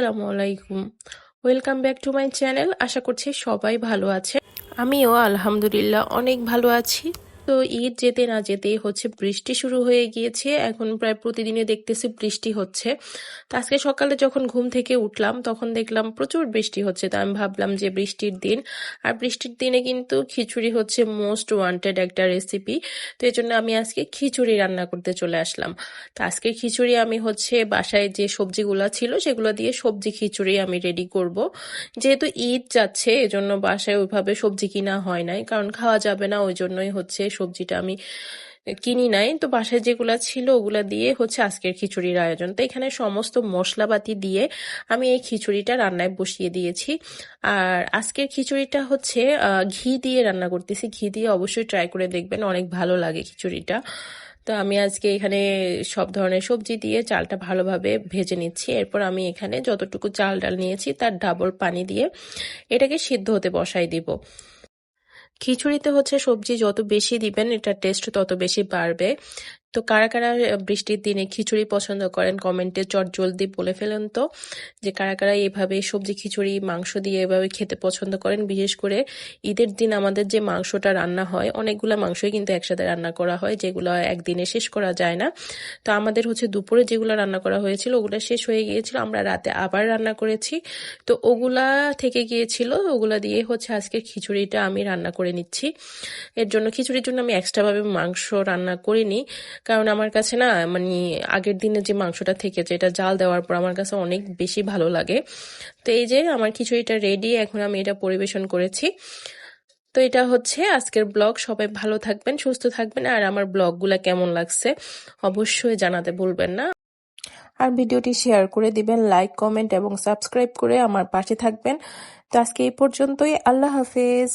আসসালামু আলাইকুম। Welcome back to my channel আশা করছি সবাই ভালো আছে আমিও আলহামদুলিল্লাহ অনেক ভালো আছি। তো ঈদ যেতে না যেতেই হচ্ছে, বৃষ্টি শুরু হয়ে গিয়েছে। এখন প্রায় প্রতিদিনে দেখতেছি বৃষ্টি হচ্ছে। তো আজকে সকালে যখন ঘুম থেকে উঠলাম, তখন দেখলাম প্রচুর বৃষ্টি হচ্ছে। তো আমি ভাবলাম যে বৃষ্টির দিন, আর বৃষ্টির দিনে কিন্তু খিচুড়ি হচ্ছে মোস্ট ওয়ান্টেড একটা রেসিপি তো এই জন্য আমি আজকে খিচুড়ি রান্না করতে চলে আসলাম। তো আজকে খিচুড়ি আমি হচ্ছে বাসায় যে সবজিগুলো ছিল, সেগুলো দিয়ে সবজি খিচুড়ি আমি রেডি করব। যেহেতু ঈদ যাচ্ছে, এজন্য বাসায় ওইভাবে সবজি কিনা হয় নাই, কারণ খাওয়া যাবে না, ওই জন্যই হচ্ছে সবজিটা আমি কিনি নাই। তো বাসায় যেগুলো ছিল ওগুলা দিয়ে হচ্ছে আজকের খিচুড়ির আয়োজন। তো এখানে সমস্ত মশলাপাতি দিয়ে আমি এই খিচুড়িটা রান্নায় বসিয়ে দিয়েছি। আর আজকের খিচুড়িটা হচ্ছে ঘি দিয়ে রান্না করতেছি। ঘি দিয়ে অবশ্যই ট্রাই করে দেখবেন, অনেক ভালো লাগে খিচুড়িটা। তো আমি আজকে এখানে সব ধরনের সবজি দিয়ে চালটা ভালোভাবে ভেজে নিচ্ছি। এরপর আমি এখানে যতটুকু চাল ডাল নিয়েছি, তার ডাবল পানি দিয়ে এটাকে সিদ্ধ হতে বসাই দিব। খিচুড়িতে হচ্ছে সবজি যত বেশি দিবেন এটার টেস্ট তত বেশি বাড়বে। তো কারা কারা বৃষ্টির দিনে খিচুড়ি পছন্দ করেন? কমেন্টে চট জলদি বলে ফেলেন তো, যে কারা কারা এভাবে সবজি, খিচুড়ি, মাংস দিয়ে এভাবে খেতে পছন্দ করেন। বিশেষ করে ঈদের দিন আমাদের যে মাংসটা রান্না হয়, অনেকগুলো মাংসই কিন্তু একসাথে রান্না করা হয়, যেগুলো একদিনে শেষ করা যায় না। তো আমাদের হচ্ছে দুপুরে যেগুলো রান্না করা হয়েছিল, ওগুলো শেষ হয়ে গিয়েছিল, আমরা রাতে আবার রান্না করেছি। তো ওগুলা থেকে গিয়েছিল, ওগুলা দিয়ে হচ্ছে আজকে খিচুড়িটা আমি রান্না করে নিচ্ছি। এর জন্য, খিচুড়ির জন্য আমি এক্সট্রাভাবে মাংস রান্না করিনি। কারণ আমার কাছে না মানে আগের দিনে যে মাংসটা থেকেছে এটা জাল দেওয়ার পর আমার কাছে অনেক বেশি ভালো লাগে। তো এই যে আমার খিচুড়িটা রেডি এখন আমি এটা পরিবেশন করেছি। তো এটা হচ্ছে আজকের ব্লগ। সবাই ভালো থাকবেন, সুস্থ থাকবেন, আর আমার ব্লগগুলা কেমন লাগছে অবশ্যই জানাতে ভুলবেন না। আর ভিডিওটি শেয়ার করে দিবেন লাইক কমেন্ট এবং সাবস্ক্রাইব করে আমার পাশে থাকবেন। তো আজকে এই পর্যন্তই। আল্লাহ হাফেজ।